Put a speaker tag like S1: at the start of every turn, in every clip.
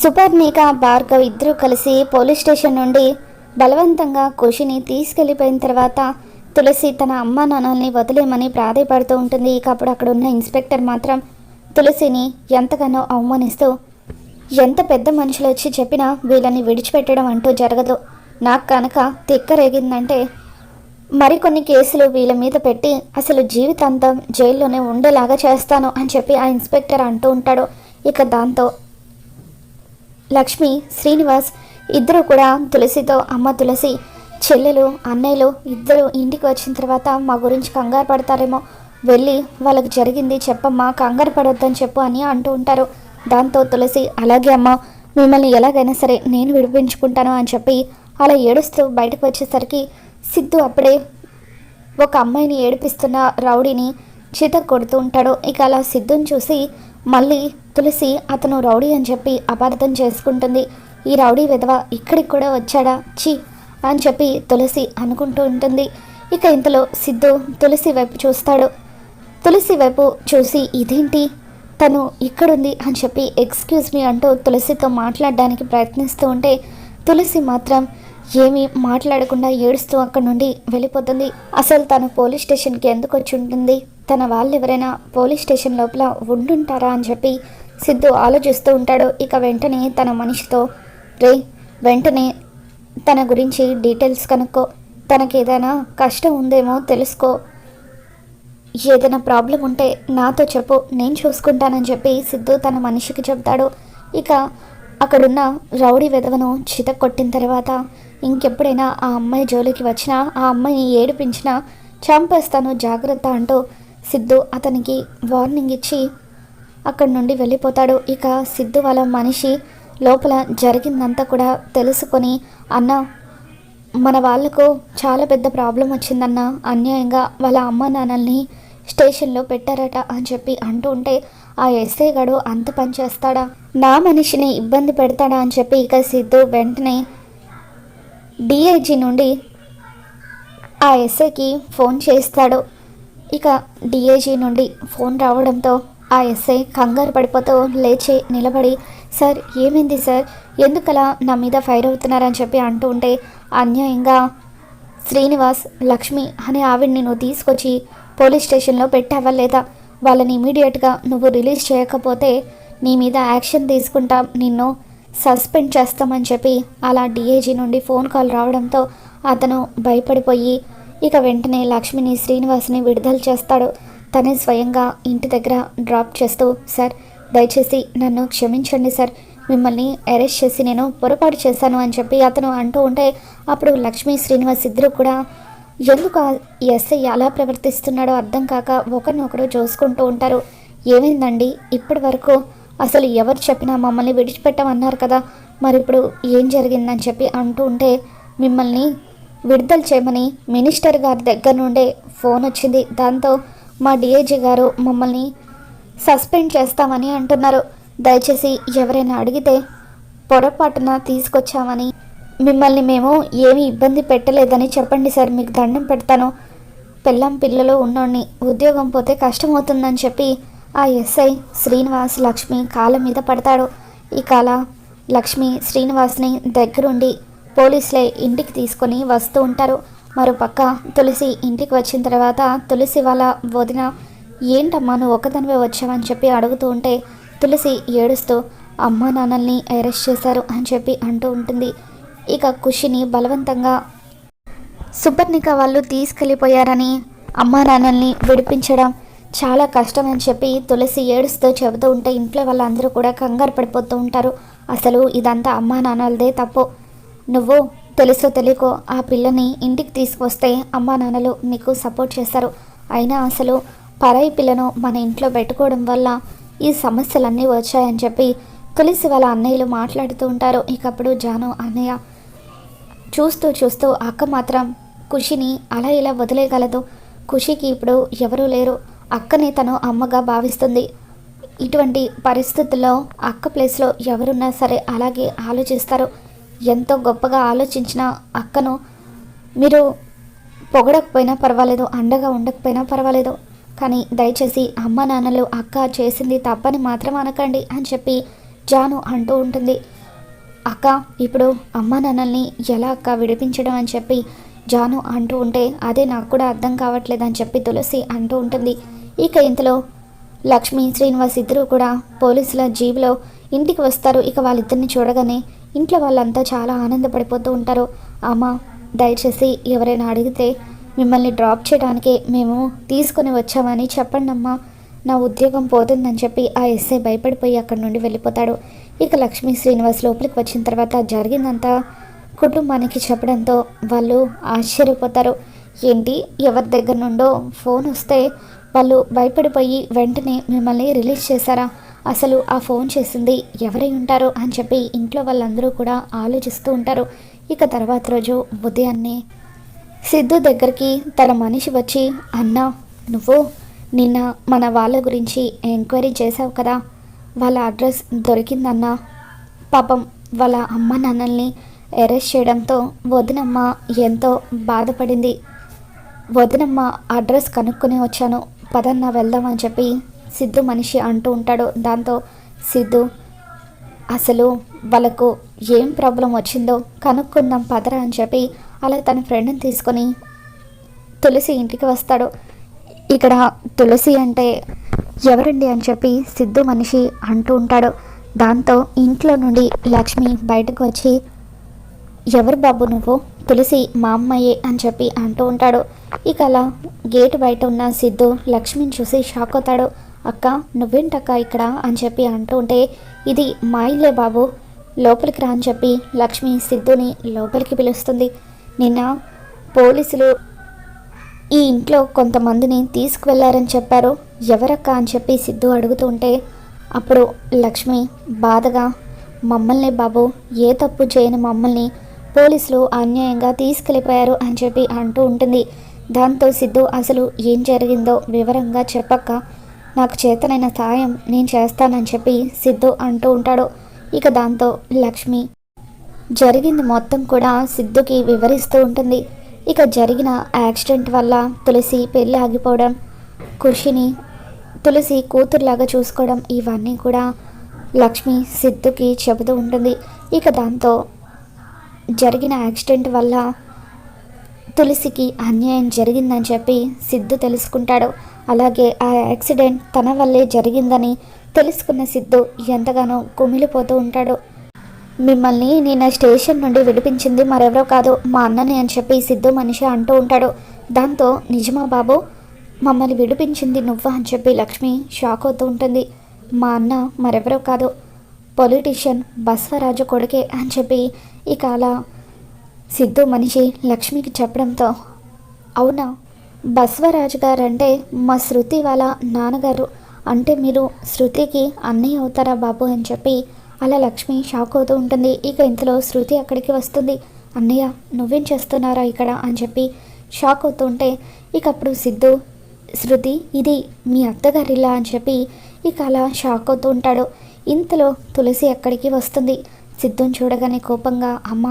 S1: సుపర్ణిక భార్గవ్ ఇద్దరూ కలిసి police station నుండి బలవంతంగా ఖుషిని తీసుకెళ్ళిపోయిన తర్వాత తులసి తన అమ్మ నాన్నల్ని వదిలేమని ప్రాధేయపడుతూ ఉంటుంది. ఇక అప్పుడు అక్కడ ఉన్న ఇన్స్పెక్టర్ మాత్రం తులసిని ఎంతగానో అవమానిస్తూ ఎంత పెద్ద మనుషులు వచ్చి చెప్పినా వీళ్ళని విడిచిపెట్టడం అంటూ జరగదు. నాకు కనుక తిక్కరేగిందంటే మరికొన్ని కేసులు వీళ్ళ మీద పెట్టి అసలు జీవితాంతం జైల్లోనే ఉండేలాగా చేస్తాను అని చెప్పి ఆ ఇన్స్పెక్టర్ అంటూ ఉంటాడు. ఇక దాంతో లక్ష్మి శ్రీనివాస్ ఇద్దరు కూడా తులసితో అమ్మ తులసి చెల్లెలు అన్నయ్యలు ఇద్దరు ఇంటికి వచ్చిన తర్వాత మా గురించి కంగారు పడతారేమో. వెళ్ళి వాళ్ళకి జరిగింది చెప్పమ్మా కంగారు పడొద్దని చెప్పు అని అంటూ ఉంటారు. దాంతో తులసి అలాగే అమ్మ మిమ్మల్ని ఎలాగైనా సరే నేను విడిపించుకుంటాను అని చెప్పి అలా ఏడుస్తూ బయటకు వచ్చేసరికి సిద్ధు అప్పుడే ఒక అమ్మాయిని ఏడిపిస్తున్న రౌడీని చిత కొడుతూ ఉంటాడు. ఇక అలా సిద్ధుని చూసి మళ్ళీ తులసి అతను రౌడీ అని చెప్పి అపార్థం చేసుకుంటుంది. ఈ రౌడీ విధవ ఇక్కడికి కూడా వచ్చాడా? చి అని చెప్పి తులసి అనుకుంటూ ఉంటుంది. ఇక ఇంతలో సిద్ధు తులసి వైపు చూస్తాడు. తులసి వైపు చూసి ఇదేంటి? తను ఇక్కడుంది అని చెప్పి ఎక్స్క్యూజ్ మీ అంటూ తులసితో మాట్లాడడానికి ప్రయత్నిస్తూ ఉంటే తులసి మాత్రం ఏమీ మాట్లాడకుండా ఏడుస్తూ అక్కడి నుండి వెళ్ళిపోతుంది. అసలు తను పోలీస్ స్టేషన్కి ఎందుకు వచ్చి ఉంటుంది? తన వాళ్ళు ఎవరైనా పోలీస్ స్టేషన్ లోపల ఉండుంటారా అని చెప్పి సిద్ధు ఆలోచిస్తూ ఉంటాడు. ఇక వెంటనే తన మనిషితో రే వెంటనే తన గురించి డీటెయిల్స్ కనుక్కో. తనకి ఏదైనా కష్టం ఉందేమో తెలుసుకో. ఏదైనా ప్రాబ్లం ఉంటే నాతో చెప్పు. నేను చూసుకుంటానని చెప్పి సిద్ధు తన మనిషికి చెప్తాడు. ఇక అక్కడున్న రౌడీ విధవను చిత కొట్టిన తర్వాత ఇంకెప్పుడైనా ఆ అమ్మాయి జోలికి వచ్చినా ఆ అమ్మాయిని ఏడిపించినా చంపేస్తాను జాగ్రత్త అంటూ సిద్ధు అతనికి వార్నింగ్ ఇచ్చి అక్కడి నుండి వెళ్ళిపోతాడు. ఇక సిద్ధు వాళ్ళ మనిషి లోపల జరిగిందంతా కూడా తెలుసుకొని అన్న మన వాళ్ళకు చాలా పెద్ద ప్రాబ్లం వచ్చిందన్న. అన్యాయంగా వాళ్ళ అమ్మ నాన్నల్ని స్టేషన్లో పెట్టారట అని చెప్పి అంటూ ఉంటే ఆ ఎస్ఐ గడు అంత పని చేస్తాడా? నా మనిషిని ఇబ్బంది పెడతాడా? అని చెప్పి ఇక సిద్ధు వెంటనే డిఐజీ నుండి ఆ ఎస్ఐకి ఫోన్ చేస్తాడు. ఇక డిఐజీ నుండి ఫోన్ రావడంతో ఆ ఎస్ఐ కంగారు పడిపోతూ లేచి నిలబడి సార్ ఏమైంది సార్? ఎందుకలా నా మీద ఫైర్ అవుతున్నారని చెప్పి అంటూ ఉంటే అన్యాయంగా శ్రీనివాస్ లక్ష్మి అనే ఆవిడ్ని నువ్వు తీసుకొచ్చి పోలీస్ స్టేషన్లో పెట్టావా లేదా? వాళ్ళని ఇమీడియట్గా నువ్వు రిలీజ్ చేయకపోతే నీ మీద యాక్షన్ తీసుకుంటాం నిన్ను సస్పెండ్ చేస్తామని చెప్పి అలా డిఏజీ నుండి ఫోన్ కాల్ రావడంతో అతను భయపడిపోయి ఇక వెంటనే లక్ష్మిని శ్రీనివాస్ని విడుదల చేస్తాడు. తనే స్వయంగా ఇంటి దగ్గర డ్రాప్ చేస్తూ సార్ దయచేసి నన్ను క్షమించండి సార్. మిమ్మల్ని అరెస్ట్ చేసి నేను పొరపాటు చేశాను అని చెప్పి అతను అంటూ ఉంటే అప్పుడు లక్ష్మి శ్రీనివాస్ ఇద్దరు కూడా ఎందుకు ఎస్ఐ అలా ప్రవర్తిస్తున్నాడో అర్థం కాక ఒకరినొకరు చూసుకుంటూ ఉంటారు. ఏమైందండి? ఇప్పటి వరకు అసలు ఎవరు చెప్పినా మమ్మల్ని విడిచిపెట్టమన్నారు కదా. మరి ఇప్పుడు ఏం జరిగిందని చెప్పి అంటూ ఉంటే మిమ్మల్ని విడుదల చేయమని మినిస్టర్ గారి దగ్గర నుండే ఫోన్ వచ్చింది. దాంతో మా డిఐజీ గారు మమ్మల్ని సస్పెండ్ చేస్తామని అంటున్నారు. దయచేసి ఎవరైనా అడిగితే పొరపాటున తీసుకొచ్చామని. మిమ్మల్ని మేము ఏమీ ఇబ్బంది పెట్టలేదని చెప్పండి సార్ మీకు దండం పెడతాను. పిల్లం పిల్లలు ఉన్నోడిని ఉద్యోగం పోతే కష్టమవుతుందని చెప్పి ఆ ఎస్ఐ శ్రీనివాస్ లక్ష్మి కాళ్ళ మీద పడతాడు. ఈ కాల లక్ష్మి శ్రీనివాస్ని దగ్గరుండి పోలీసులే ఇంటికి తీసుకొని వస్తూ ఉంటారు. మరోపక్క తులసి ఇంటికి వచ్చిన తర్వాత తులసి వాళ్ళ వదిన ఏంటమ్మా నువ్వు ఒకదానివే వచ్చావని చెప్పి అడుగుతూ ఉంటే తులసి ఏడుస్తూ అమ్మ నాన్నల్ని అరెస్ట్ చేశారు అని చెప్పి అంటూ ఉంటుంది. ఇక ఖుషిని బలవంతంగా సుపర్ణిక వాళ్ళు తీసుకెళ్ళిపోయారని అమ్మా నాన్నల్ని విడిపించడం చాలా కష్టం అని చెప్పి తులసి ఏడుస్తూ చెబుతూ ఉంటే ఇంట్లో వాళ్ళందరూ కూడా కంగారు పడిపోతూ ఉంటారు. అసలు ఇదంతా అమ్మా నాన్నలదే తప్పు. నువ్వు తెలుసో తెలియకో ఆ పిల్లని ఇంటికి తీసుకొస్తే అమ్మా నాన్నలు నీకు సపోర్ట్ చేస్తారు. అయినా అసలు పరాయి పిల్లను మన ఇంట్లో పెట్టుకోవడం వల్ల ఈ సమస్యలన్నీ వచ్చాయని చెప్పి తులసి వాళ్ళ అన్నయ్యలు మాట్లాడుతూ ఉంటారు. ఇకప్పుడు జాను అన్నయ్య చూస్తూ చూస్తూ అక్క మాత్రం ఖుషిని అలా ఇలా వదిలేయగలదు. ఖుషికి ఇప్పుడు ఎవరూ లేరు. అక్కని తను అమ్మగా భావిస్తుంది. ఇటువంటి పరిస్థితుల్లో అక్క ప్లేస్లో ఎవరున్నా సరే అలాగే ఆలోచిస్తారు. ఎంతో గొప్పగా ఆలోచించిన అక్కను మీరు పొగడకపోయినా పర్వాలేదు అండగా ఉండకపోయినా పర్వాలేదు. కానీ దయచేసి అమ్మ నాన్నలు అక్క చేసింది తప్పని మాత్రం అనకండి అని చెప్పి జాను అంటూ ఉంటుంది. అక్క ఇప్పుడు అమ్మ నాన్నల్ని ఎలా అక్క విడిపించడం అని చెప్పి జాను అంటూ ఉంటే అదే నాకు కూడా అర్థం కావట్లేదు అని చెప్పి తులసి అంటూ ఉంటుంది. ఇక ఇంతలో లక్ష్మి శ్రీనివాస్ ఇద్దరు కూడా పోలీసుల జీబులో ఇంటికి వస్తారు. ఇక వాళ్ళిద్దరిని చూడగానే ఇంట్లో వాళ్ళంతా చాలా ఆనందపడిపోతూ ఉంటారు. అమ్మ దయచేసి ఎవరైనా అడిగితే మిమ్మల్ని డ్రాప్ చేయడానికి మేము తీసుకొని వచ్చామని చెప్పండి అమ్మా. నా ఉద్యోగం పోతుందని చెప్పి ఆ ఎస్ఐ భయపడిపోయి అక్కడి నుండి వెళ్ళిపోతాడు. ఇక లక్ష్మీ శ్రీనివాస్ లోపలికి వచ్చిన తర్వాత జరిగిందంతా కుటుంబానికి చెప్పడంతో వాళ్ళు ఆశ్చర్యపోతారు. ఏంటి? ఎవరి దగ్గర నుండో ఫోన్ వస్తే వాళ్ళు భయపడిపోయి వెంటనే మిమ్మల్ని రిలీజ్ చేశారా? అసలు ఆ ఫోన్ చేసింది ఎవరై ఉంటారు అని చెప్పి ఇంట్లో వాళ్ళందరూ కూడా ఆలోచిస్తూ ఉంటారు. ఇక తర్వాత రోజు ఉదయాన్నే సిద్ధు దగ్గరికి తన మనిషి వచ్చి అన్నా నువ్వు నిన్న మన వాళ్ళ గురించి ఎంక్వైరీ చేసావు కదా? వాళ్ళ అడ్రస్ దొరికిందన్నా? పాపం వాళ్ళ అమ్మ నాన్నల్ని అరెస్ట్ చేయడంతో వదినమ్మ ఎంతో బాధపడింది. వదినమ్మ అడ్రస్ కనుక్కొని వచ్చాను. పదన్న వెళ్దామని చెప్పి సిద్ధు మనిషి అంటూ ఉంటాడు. దాంతో సిద్ధు అసలు వాళ్ళకు ఏం ప్రాబ్లం వచ్చిందో కనుక్కుందాం పదరా అని చెప్పి అలా తన ఫ్రెండ్ని తీసుకొని తులసి ఇంటికి వస్తాడు. ఇక్కడ తులసి అంటే ఎవరండి అని చెప్పి సిద్ధు మనిషి అంటూ ఉంటాడు. దాంతో ఇంట్లో నుండి లక్ష్మి బయటకు వచ్చి ఎవరు బాబు నువ్వు? తులసి మా అమ్మాయే అని చెప్పి అంటూ ఉంటాడు. ఇక అలా గేట్ బయట ఉన్న సిద్ధు లక్ష్మిని చూసి షాక్ అవుతాడు. అక్క నువ్వేంటక్క ఇక్కడ? అని చెప్పి అంటూ ఉంటే ఇది మా ఇల్లే బాబు. లోపలికి రా అని చెప్పి లక్ష్మి సిద్ధుని లోపలికి పిలుస్తుంది. నిన్న పోలీసులు ఈ ఇంట్లో కొంతమందిని తీసుకువెళ్ళారని చెప్పారు. ఎవరక్క? అని చెప్పి సిద్ధు అడుగుతూ ఉంటే అప్పుడు లక్ష్మి బాధగా మమ్మల్ని బాబు ఏ తప్పు చేయని మమ్మల్ని పోలీసులు అన్యాయంగా తీసుకెళ్ళిపోయారు అని చెప్పి అంటూ ఉంటుంది. దాంతో సిద్ధు అసలు ఏం జరిగిందో వివరంగా చెప్పక్క నాకు చేతనైన సాయం నేను చేస్తానని చెప్పి సిద్ధు అంటూ ఉంటాడు. ఇక దాంతో లక్ష్మి జరిగింది మొత్తం కూడా సిద్ధుకి వివరిస్తూ ఉంటుంది. ఇక జరిగిన యాక్సిడెంట్ వల్ల తులసి పెళ్ళి ఆగిపోవడం కృషిని తులసి కూతురులాగా చూసుకోవడం ఇవన్నీ కూడా లక్ష్మి సిద్ధుకి చెబుతూ ఉంటుంది. ఇక దాంతో జరిగిన యాక్సిడెంట్ వల్ల తులసికి అన్యాయం జరిగిందని చెప్పి సిద్ధు తెలుసుకుంటాడు. అలాగే ఆ యాక్సిడెంట్ తన వల్లే జరిగిందని తెలుసుకున్న సిద్ధు ఎంతగానో కుమిలిపోతూ ఉంటాడు. మిమ్మల్ని నిన్న స్టేషన్ నుండి విడిపించింది మరెవరో కాదు మా అన్నని అని చెప్పి సిద్ధు మనిషి అంటూ ఉంటాడు. దాంతో నిజమా బాబు? మమ్మల్ని విడిపించింది నువ్వా? అని చెప్పి లక్ష్మి షాక్ అవుతూ ఉంటుంది. మా అన్న మరెవరో కాదు. పొలిటీషియన్ బస్వరాజు కొడుకే అని చెప్పి ఇక అలా సిద్ధు మనిషి లక్ష్మికి చెప్పడంతో అవునా? బస్వరాజు గారంటే మా శృతి వాళ్ళ నాన్నగారు. అంటే మీరు శృతికి అన్నయ్య అవుతారా బాబు? అని చెప్పి అలా లక్ష్మి షాక్ అవుతూ ఉంటుంది. ఇక ఇంతలో శృతి అక్కడికి వస్తుంది. అన్నయ్య నువ్వేం చేస్తున్నారా ఇక్కడ? అని చెప్పి షాక్ అవుతూ ఉంటే ఇక అప్పుడు సిద్ధు శృతి ఇది మీ అత్తగారిలా అని చెప్పి ఇక అలా షాక్ అవుతూ ఉంటాడు. ఇంతలో తులసి అక్కడికి వస్తుంది. సిద్ధుని చూడగానే కోపంగా అమ్మ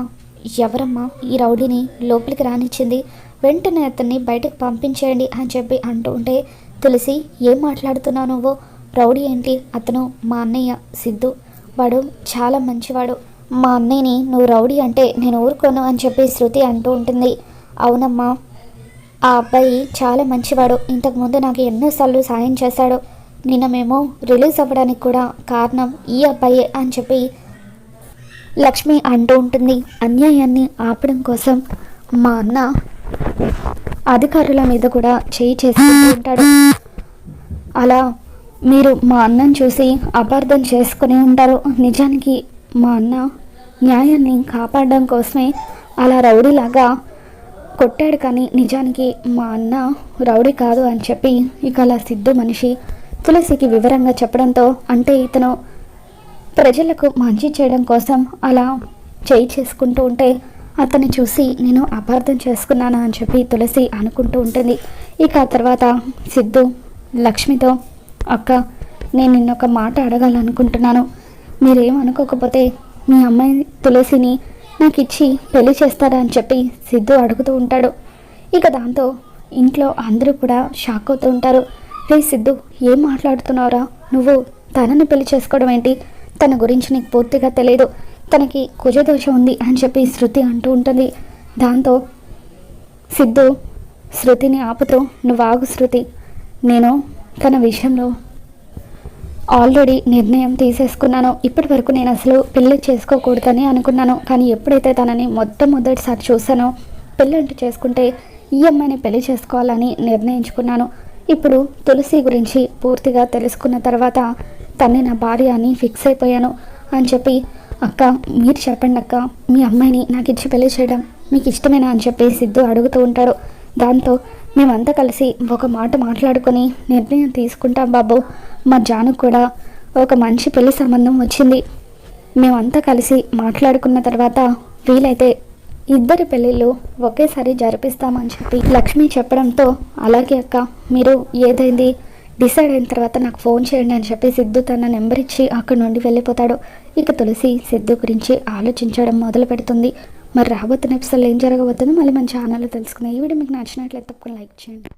S1: ఎవరమ్మా ఈ రౌడీని లోపలికి రానిచ్చింది. వెంటనే అతన్ని బయటకు పంపించేయండి అని చెప్పి అంటూ ఉంటే తులసి ఏం మాట్లాడుతున్నావు నువ్వు? రౌడీ ఏంటి? అతను మా అన్నయ్య సిద్ధు. వాడు చాలా మంచివాడు. మా అన్నయ్యని నువ్వు రౌడీ అంటే నేను ఊరుకోను అని చెప్పి శృతి అంటూ ఉంటుంది. అవునమ్మా ఆ అబ్బాయి చాలా మంచివాడు. ఇంతకుముందు నాకు ఎన్నోసార్లు సాయం చేశాడు. నిన్న మేము రిలీజ్ అవ్వడానికి కూడా కారణం ఈ అబ్బాయే అని చెప్పి లక్ష్మి అంటూ ఉంటుంది. అన్యాయాన్ని ఆపడం కోసం మా అన్న అధికారుల మీద కూడా చేయి చేసుకుంటూ ఉంటాడు. అలా మీరు మా అన్నను చూసి అపార్థం చేసుకుని ఉంటారు. నిజానికి మా అన్న న్యాయాన్ని కాపాడడం కోసమే అలా రౌడీలాగా కొట్టాడు కానీ నిజానికి మా అన్న రౌడీ కాదు అని చెప్పి ఇక అలా సిద్ధు మనిషి తులసికి వివరంగా చెప్పడంతో అంటే ఇతను ప్రజలకు మంచి చేయడం కోసం అలా చేయి చేసుకుంటూ ఉంటే అతన్ని చూసి నేను అపార్థం చేసుకున్నాను అని చెప్పి తులసి అనుకుంటూ ఉంటుంది. ఇక ఆ తర్వాత సిద్ధు లక్ష్మితో అక్క నేను నిన్న ఒక మాట అడగాలనుకుంటున్నాను. మీరేం అనుకోకపోతే మీ అమ్మాయి తులసిని నాకు ఇచ్చి పెళ్ళి చేస్తారా అని చెప్పి సిద్ధు అడుగుతూ ఉంటాడు. ఇక దాంతో ఇంట్లో అందరూ కూడా షాక్ అవుతూ ఉంటారు. రే సిద్ధు ఏం మాట్లాడుతున్నావురా? నువ్వు తనని పెళ్ళి చేసుకోవడం ఏంటి? తన గురించి నీకు పూర్తిగా తెలియదు తనకి కుజదోషం ఉంది అని చెప్పి శృతి అంటూ ఉంటుంది. దాంతో సిద్ధు శృతిని ఆపుతూ నువ్వు ఆగు శృతి. నేను తన విషయంలో ఆల్రెడీ నిర్ణయం తీసేసుకున్నాను. ఇప్పటి వరకు నేను అసలు పెళ్ళి చేసుకోకూడదని అనుకున్నాను. కానీ ఎప్పుడైతే తనని మొట్టమొదటిసారి చూసానో పెళ్ళంటూ చేసుకుంటే ఈ అమ్మాయిని పెళ్ళి చేసుకోవాలని నిర్ణయించుకున్నాను. ఇప్పుడు తులసి గురించి పూర్తిగా తెలుసుకున్న తర్వాత తన్ని నా భార్య అని ఫిక్స్ అయిపోయాను అని చెప్పి అక్క మీరు చెప్పండి అక్క మీ అమ్మాయిని నాకు ఇచ్చి పెళ్ళి చేయడం మీకు ఇష్టమేనా? అని చెప్పి సిద్ధు అడుగుతూ ఉంటాడు. దాంతో మేమంతా కలిసి ఒక మాట మాట్లాడుకొని నిర్ణయం తీసుకుంటాం బాబు. మా జానుకు కూడా ఒక మంచి పెళ్ళి సంబంధం వచ్చింది. మేమంతా కలిసి మాట్లాడుకున్న తర్వాత వీలైతే ఇద్దరి పెళ్ళిళ్ళు ఒకేసారి జరిపిస్తామని చెప్పి లక్ష్మి చెప్పడంతో అలాగే అక్క మీరు ఏదైంది? డిసైడ్ అయిన తర్వాత నాకు ఫోన్ చేయండి అని చెప్పి సిద్ధు తన నెంబర్ ఇచ్చి అక్కడి నుండి వెళ్ళిపోతాడు. ఇక తులసి సిద్ధు గురించి ఆలోచించడం మొదలు పెడుతుంది. మరి రాబోతున్న ఎపిసోడ్లో ఏం జరగబోతుందో మళ్ళీ మన ఛానల్లో తెలుసుకుందాం. ఈ వీడియో మీకు నచ్చినట్లయితే తప్పకుండా లైక్ చేయండి.